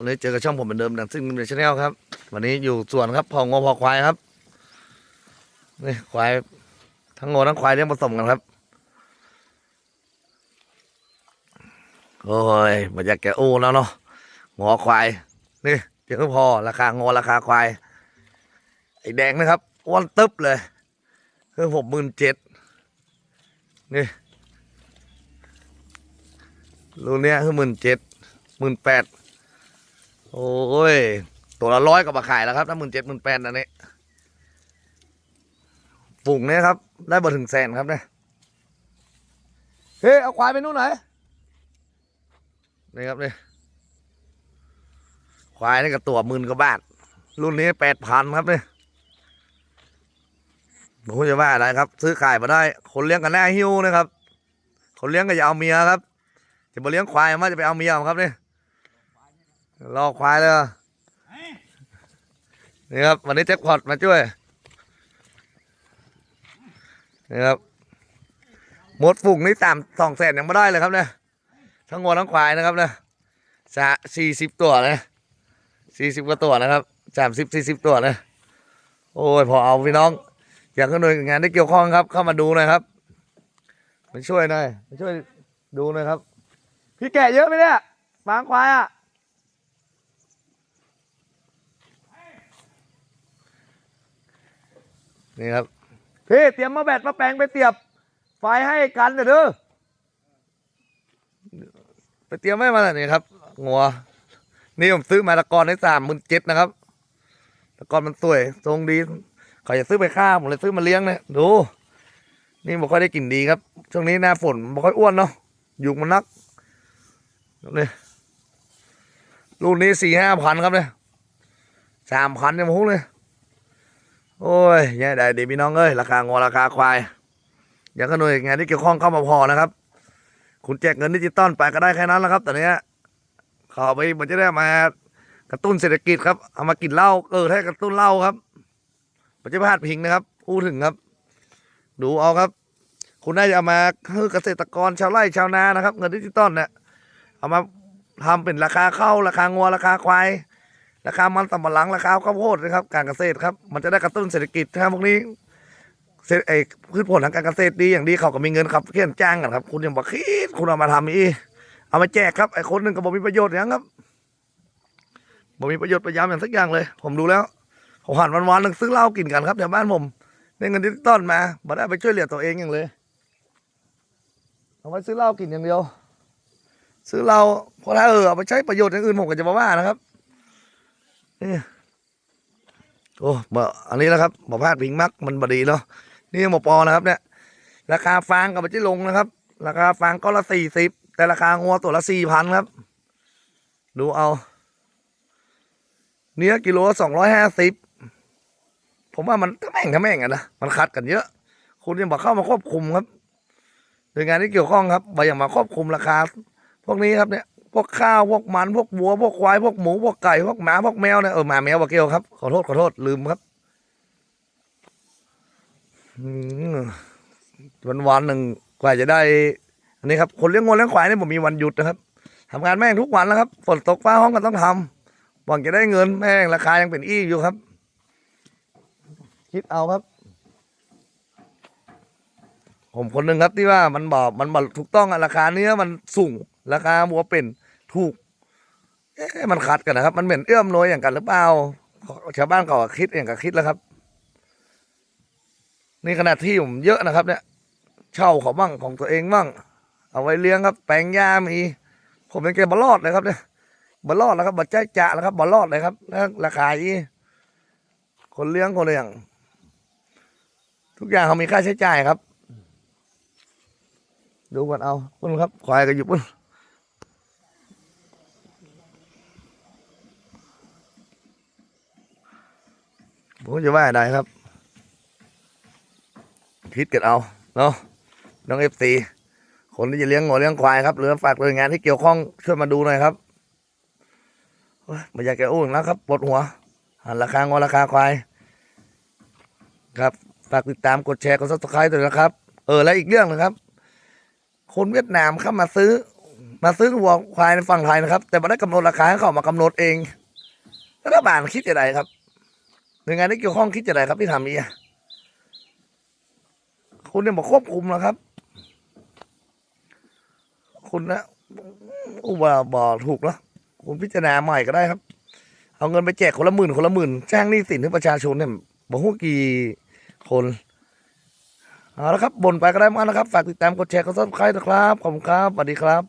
วันนี้เจอกับช่องผมเหมือนเดิมดังซิ่งในชาแนลครับ วันนี้อยู่สวนครับพองอพอควายครับนี่ควายทั้งงอทั้งควายเลี้ยงผสมกันครับ โอ้ยมาจากแกะอู้แล้วเนาะงอควายนี่เพียงพอราคางอราคาควายไอ้แดงนะครับอ้วนตึ๊บเลยคือผมหมื่นเจ็ดนี่รุ่นเนี้ยคือหมื่นเจ็ดหมื่นแปด โอ้ย ตัวละร้อยก็มาขายแล้วครับถ้าหมื่นเจ็ดหมื่นแปดอันนี้ฝูงเนี่ยครับ ได้บ่ถึงแสนครับเนี่ยเฮ้ยเอาควายไปนู่นไหนอยนี่ครับนี่ควายนี่ก็ตัวหมื่นกว่าบาท รุ่นนี้แปดพันครับเนี่ยผมจะว่าอะไรครับ ซื้อขายมาได้ คนเลี้ยงกันแน่หิ้วนะครับ คนเลี้ยงก็อย่าเอาเมียครับ จะมาเลี้ยงควายมาจะไปเอาเมียครับเนี่ย รอควายเลยนี่ครับ วันนี้แจ็คพอตมาช่วยนี่ครับหมดฝูงนี่ตามสองแสนยังไม่ได้เลยครับเนี่ยทั้งวัวทั้งควายนะครับเนี่ยสะสี่สิบตัวนะสี่สิบกว่าตัวนะครับสามสิบสี่สิบตัวนะโอ้ยพอเอาพี่น้องอยากให้หน่วยงานที่เกี่ยวข้องครับ เข้ามาดูหน่อยครับมาช่วยหน่อยมาช่วยดูหน่อยครับ พี่แกะเยอะไหมเนี่ยฟางควายอะ นี่ครับพี่เตรียมมาแบตมาแปลงไปเสียบ ไฟให้กันเถอะเด้อไปเตรียมไว้มาแล้วนี่ครับงัวนี่ผมซื้อมาตะกอนได้สามหมื่นเจ็ดนะครับตะกอนมันสวย ทรงดีเขาจะซื้อไปฆ่าผมเลยซื้อมาเลี้ยงเนี่ยดู นี่ไม่ค่อยได้กลิ่นดีครับ ช่วงนี้หน้าฝนไม่ค่อยอ้วนเนาะยุงมันนักนี่ลูกนี้สี่ห้าพันครับเนี่ยสามพันเนี่ยโมโหเลย โอ้ยแย่ได้ดีพี่น้องเอ้ยราคางอราคาควายอย่ากให้หน่วยงานที่เกี่ยวข้องเข้ามาพอนะครับ คุณแจกเงินดิจิตอลไปก็ได้แค่นั้นแล้วครับตอนเนี้ยขอไปมันจะได้มากระตุ้นเศรษฐกิจครับเอามากินเหล้าเออให้กระตุ้นเหล้าครับมันจะพลาดพิงนะครับพูดถึงครับ ดูเอาครับ คุณน่าจะเอามาให้เกษตรกรชาวไร่ชาวนานะครับ เงินดิจิตอลเนี่ยเอามาทำเป็นราคาเข้าราคางัวราคาควาย ราคามันสำปะหลังราคาข้าวโพดนะครับ การเกษตรครับ มันจะได้กระตุ้นเศรษฐกิจถ้าพวกนี้เศรษไอ้พืชผลทางการเกษตรดีอย่างดีเขาก็มีเงินครับเขียนจ้างกันครับ คุณยังบอกคิดคุณเอามาทำอีเอามาแจกครับไอ้คนหนึ่งก็บอกมีประโยชน์อย่างครับบอกมีประโยชน์ประยามอย่างสักอย่างเลย ผมดูแล้วผมหันวันวันหนึ่งซื้อเหล้ากินกันครับแถวบ้านผมได้เงินดิจิตอลมามาได้ไปช่วยเหลือตัวเองอย่างเลยเอาไว้ซื้อเหล้ากินอย่างเดียว ซื้อเหล้าเพราะถ้าเออเอาไปใช้ประโยชน์อย่างอื่นผมก็จะมาว่านะครับ นี่โอ้บอันนี้แล้วครับบ่พลาดพิงมักมันบดีเนาะนี่ยังบ่ปอนะครับ เนี่ย ราคาฟางกับมันจะลงนะครับ ราคาฟางก็ละสี่สิบแต่ราคางัวตัวละสี่พันครับ ดูเอา เนื้อกิโลสองร้อยห้าสิบผมว่ามันถ้าแม่งถ้าแม่งอะนะมันคัดกันเยอะ คุณยังบอกเข้ามาควบคุมครับโดยงานที่เกี่ยวข้องครับบอย่างมาควบคุมราคา พวกนี้ครับเนี่ย พวกข้าวพวกมันพวกวัวพวกควายพวกหมูพวกไก่พวกหมาพวกแมวเนี่ยเออหมาแมวบาเกลครับขอโทษขอโทษลืมครับวันวันหนึ่งกว่าจะได้ อันนี้ครับ คนเลี้ยงงูเลี้ยงควายเนี่ยผมมีวันหยุดนะครับทำงานแม่งทุกวันแล้วครับฝนตกฟ้าห้องก็ต้องทำหวังจะได้เงินแม่งราคายังเป็นอี้อยู่ครับ คิดเอาครับ ผมคนหนึ่งครับที่ว่ามันบอกมันบอกถูกต้องอะราคาเนื้อมันสูง ราคาวัวเป็นถูก เอ๊ะมันขัดกันนะครับ มันเหมือนเอื้อมน่วยอย่างกันหรือเปล่าชาวบ้านก็คิดอย่างกับคิดแล้วครับ นี่ขนาดที่ผมเยอะนะครับ เนี่ย เช่าเขาบ้างของตัวเองบ้างเอาไว้เลี้ยงครับ แปลงหญ้ามี ผมเป็นแกบอลอดเลยครับเนี่ยบอลอดแล้วครับบัดใจจะแล้วครับบอลอดเลยครับแล้วราคาอีคนเลี้ยงคนเลี้ยงทุกอย่างเขามีค่าใช้จ่ายครับ ดูกันเอาปุ่นครับควายก็อยู่ปุ่น ผมจะว่าได้ครับ คิดกันเอาเนาะน้องเอฟซีคนที่จะเลี้ยงงัวเลี้ยงควายครับหรือฝากหน่วยงานที่เกี่ยวข้องช่วยมาดูหน่อยครับไม่อยากแกอู้อีกแล้วครับปวดหัวหันราคางอราคาควาย ครับฝากติดตามกดแชร์กดซับสไครต์ด้วยนะครับ เออและอีกเรื่องหนึงครับ คนเวียดนามเข้ามาซื้อ มาซื้อวัวควายในฝั่งไทยนะครับ แต่ไม่ได้กำหนดราคาให้เขามากำหนดเองรัฐบาลคิดจะไรครับ น่วยงานที่เกี่ยวข้องคิดจะไรครับที่ทำนี้อะคุณเนี่ยมาควบคุมนะครับ คุณนะอุบาบอถูกเนอะคุณพิจารณาใหม่ก็ได้ครับ เอาเงินไปแจกคนละหมื่นคนละหมื่นแจ้งหนี้สินให้ประชาชนเนี่ยบอกว่ากี่คนเอาละครับบ่นไปก็ได้มากนะครับ ฝากติดตามกดแชร์กดซับสไครต์นะครับ ขอบคุณครับสวัสดีครับ